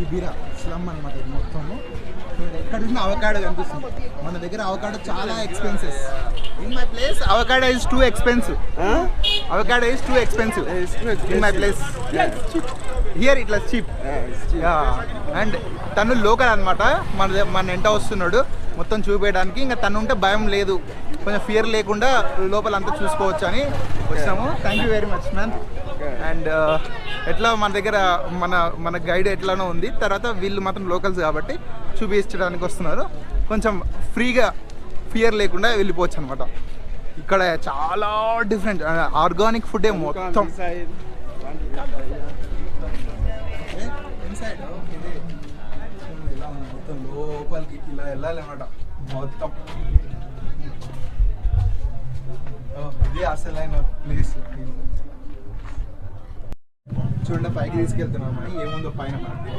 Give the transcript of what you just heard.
కిబిరా slum అనమాట ఇది మొత్తము. చూడండి, ఎక్కడ చూసినా అవకాడో కనిపిస్తుంది. మన దగ్గర అవకాడో చాలా expenses in my place avocado is too expensive avocado is too expensive in my place here ఇట్లా చీప్ అండ్ తను లోకల్ అనమాట మన మన ఎంట వస్తున్నాడు. మొత్తం చూపించడానికి ఇంకా తను ఉంటే భయం లేదు. కొంచెం ఫియర్ లేకుండా లోపల అంతా చూసుకోవచ్చు అని వచ్చాము. Thank you very much man and ఎట్లా మన దగ్గర మన మన గైడ్ ఎట్లానో ఉంది. తర్వాత వీళ్ళు మాత్రం లోకల్స్ కాబట్టి చూపించడానికి వస్తున్నారు. కొంచెం ఫ్రీగా ఫియర్ లేకుండా వెళ్ళిపోవచ్చు అనమాట ఇక్కడ చాలా డిఫరెంట్ ఆర్గానిక్ ఫుడే మొత్తం. ఇలా లోపలికి ఇలా వెళ్ళాలన్నమాట. మొత్తం. అసలైన ప్లేస్ చూడండి పైకి తీసుకెళ్తున్నాం. ఏముందో పైన మనకి.